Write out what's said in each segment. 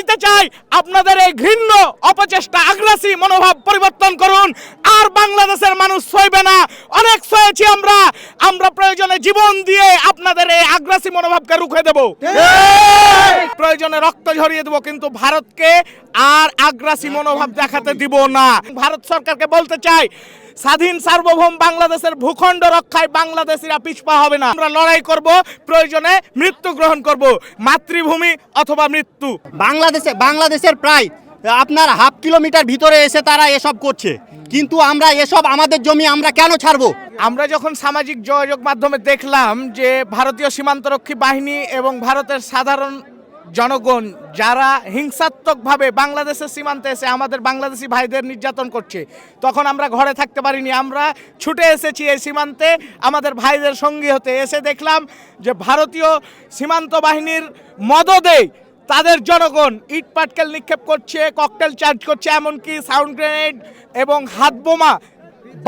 দিতে চাই, আপনাদের এই ঘৃণ্য অপচেষ্টা, আগ্রাসী মনোভাব পরিবর্তন করুন। আর বাংলাদেশের মানুষ সইবে না। অনেক সয়েছি আমরা আমরা প্রয়োজনে জীবন দিয়ে আপনাদের এই আগ্রাসী মনোভাবকে রুখে দেব। প্রয়োজনে রক্ত ঝরিয়ে দেব কিন্তু ভারতকে আর আগ্রাসী মনোভাব দেখাতে দিব না। ভারত সরকারকে বলতে চাই স্বাধীন সার্বভৌম বাংলাদেশের ভূখণ্ড রক্ষায় বাংলাদেশিরা পিছপা হবে না। আমরা লড়াই করব প্রয়োজনে মৃত্যু গ্রহণ করব মাতৃভূমি অথবা মৃত্যু। বাংলাদেশে বাংলাদেশের প্রায় আপনার হাফ কিলোমিটার ভিতরে এসে তারা এসব করছে। কিন্তু আমরা এসব আমাদের জমি আমরা কেন ছাড়বো? আমরা যখন সামাজিক যোগাযোগ মাধ্যমে দেখলাম যে ভারতীয় সীমান্তরক্ষী বাহিনী এবং ভারতের সাধারণ জনগণ যারা হিংসাত্মকভাবে বাংলাদেশের সীমান্তে এসে আমাদের বাংলাদেশি ভাইদের নির্যাতন করছে, তখন আমরা ঘরে থাকতে পারিনি। আমরা ছুটে এসেছি এই সীমান্তে, আমাদের ভাইদের সঙ্গী হতে এসে দেখলাম যে ভারতীয় সীমান্ত বাহিনীর মদদে তাদের জনগণ ইট পাটকেল নিক্ষেপ করছে ককটেল চার্জ করছে, এমনকি সাউন্ড গ্রেনেড এবং হাত বোমা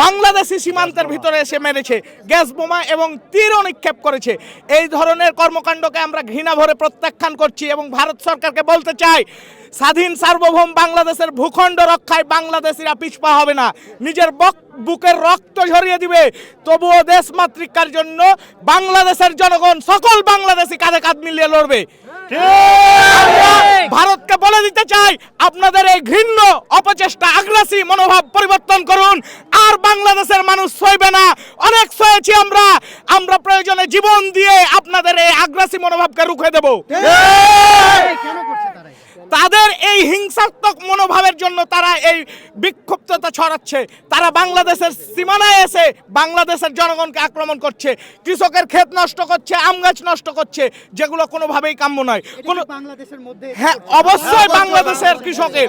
বাংলাদেশি সীমান্তের ভিতরে এসে মেরেছে। গ্যাস বোমা এবং তীরও নিক্ষেপ করেছে। এই ধরনের কর্মকাণ্ডকে আমরা ঘৃণা ভরে প্রত্যাখ্যান করছি এবং ভারত সরকারকে বলতে চাই, স্বাধীন সার্বভৌম বাংলাদেশের ভূখণ্ড রক্ষায় বাংলাদেশিরা পিছপা হবে না। নিজের বক বুকের রক্ত ঝরিয়ে দিবে। তবুও দেশ মাতৃকার জন্য বাংলাদেশের জনগণ, সকল বাংলাদেশি কাঁধে কাঁধ মিলিয়ে লড়বে। ভারতকে বলে দিতে চাই আপনাদের এই ঘৃণ্য অপচেষ্টা আগ্রাসী মনোভাব পরিবর্তন করুন। আর বাংলাদেশের মানুষ সইবে না। অনেক সয়েছি আমরা। আমরা প্রয়োজনে জীবন দিয়ে আপনাদের এই আগ্রাসী মনোভাবকে রুখে দেব। তাদের এই হিংসাত্মক মনোভাবের জন্য তারা এই বিক্ষুব্ধতা ছড়াচ্ছে। তারা বাংলাদেশের সীমানায় এসে বাংলাদেশের জনগণকে আক্রমণ করছে। কৃষকের ক্ষেত নষ্ট করছে আম গাছ নষ্ট করছে যেগুলো কোনোভাবেই কাম্য নয়। কোনো বাংলাদেশের মধ্যে হ্যাঁ অবশ্যই বাংলাদেশের কৃষকের।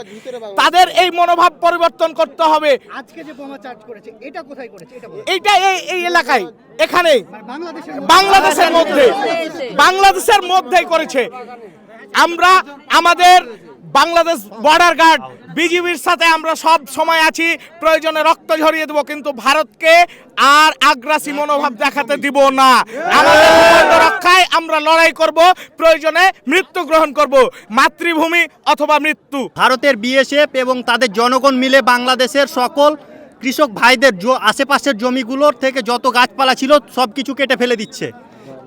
তাদের এই মনোভাব পরিবর্তন করতে হবে। আজকে যে বোমা চার্জ করেছে এটা কোথায় করেছে এটা এই এই এলাকায় এখানে বাংলাদেশের বাংলাদেশের মধ্যে। বাংলাদেশের মধ্যেই করেছে। আমরা আমাদের বাংলাদেশ বর্ডার গার্ড বিজিবির সাথে আমরা সব সময় আছি। প্রয়োজনে রক্ত ঝরিয়ে দেবো, কিন্তু ভারতকে আর আগ্রাসী মনোভাব দেখাতে দিব না। রক্ষায় আমরা লড়াই করব, প্রয়োজনে মৃত্যু গ্রহণ করব, মাতৃভূমি অথবা মৃত্যু। ভারতের বিএসএফ এবং তাদের জনগণ মিলে বাংলাদেশের সকল কৃষক ভাইদের আশেপাশের জমিগুলোর থেকে যত গাছপালা ছিল সব কিছু কেটে ফেলে দিচ্ছে।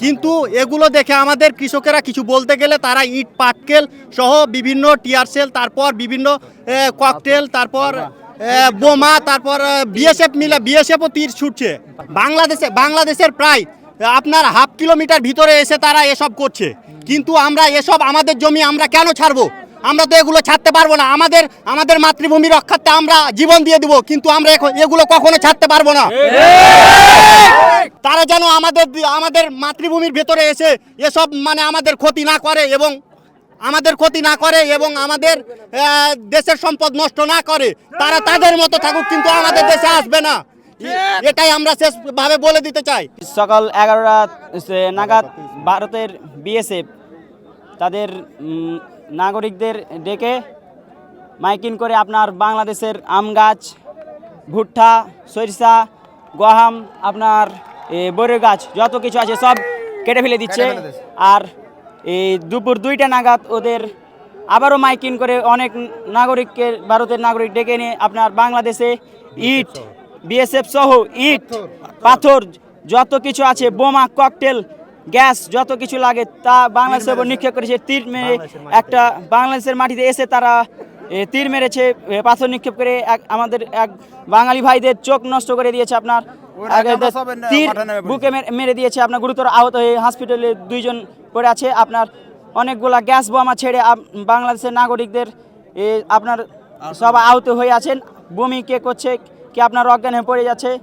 কিন্তু এগুলো দেখে আমাদের কৃষকেরা কিছু বলতে গেলে তারা ইট পাটকেল সহ বিভিন্ন টিয়ার সেল তারপর বিভিন্ন ককটেল তারপর বোমা তারপর বিএসএফ মিলে বিএসএফও তীর ছুটছে। বাংলাদেশে বাংলাদেশের প্রায় আপনার হাফ কিলোমিটার ভিতরে এসে তারা এসব করছে। কিন্তু আমরা এসব আমাদের জমি আমরা কেন ছাড়বো? আমরা তো এগুলো ছাড়তে পারব না। আমাদের আমাদের মাতৃভূমি রক্ষার্থে আমরা জীবন দিয়ে দিব কিন্তু আমরা এখন এগুলো কখনো ছাড়তে পারব না। তারা যেন আমাদের আমাদের মাতৃভূমির ভেতরে এসে এসব মানে আমাদের ক্ষতি না করে এবং আমাদের ক্ষতি না করে এবং আমাদের দেশের সম্পদ নষ্ট না করে, তারা তাদের মতো থাকুক, কিন্তু আমাদের দেশে আসবে না। এটাই আমরা শেষভাবে বলে দিতে চাই। সকাল এগারোটা নাগাদ ভারতের বিএসএফ তাদের নাগরিকদের ডেকে মাইকিং করে আপনার বাংলাদেশের আম গাছ ভুট্টা, সরিষা গহাম আপনার এ, বড়ি গাছ যত কিছু আছে সব কেটে ফেলে দিচ্ছে। আর এই দুপুর দুইটা নাগাদ ওদের আবারও মাইকিং করে অনেক নাগরিককে ভারতের নাগরিক ডেকে নিয়ে আপনার বাংলাদেশে ইট বিএসএফ সহ ইট পাথর যত কিছু আছে বোমা ককটেল গ্যাস যত কিছু লাগে তা বাংলাদেশের উপর নিক্ষেপ করেছে তীর মেরে একটা বাংলাদেশের মাটিতে এসে তারা তীর মেরেছে পাথর নিক্ষেপ করে এক আমাদের এক বাঙালি ভাইদের চোখ নষ্ট করে দিয়েছে আপনার তীর বুকে মেরে- দিয়েছে আপনার গুরুতর আহত হয়ে হসপিটালে দুইজন পড়ে আছে। আপনার অনেকগুলা গ্যাস বোমা ছেড়ে বাংলাদেশের নাগরিকদের এ, আপনার সব আহত হয়ে আছেন। বমি কে করছে কে আপনার অজ্ঞান হয়ে পড়ে যাচ্ছে?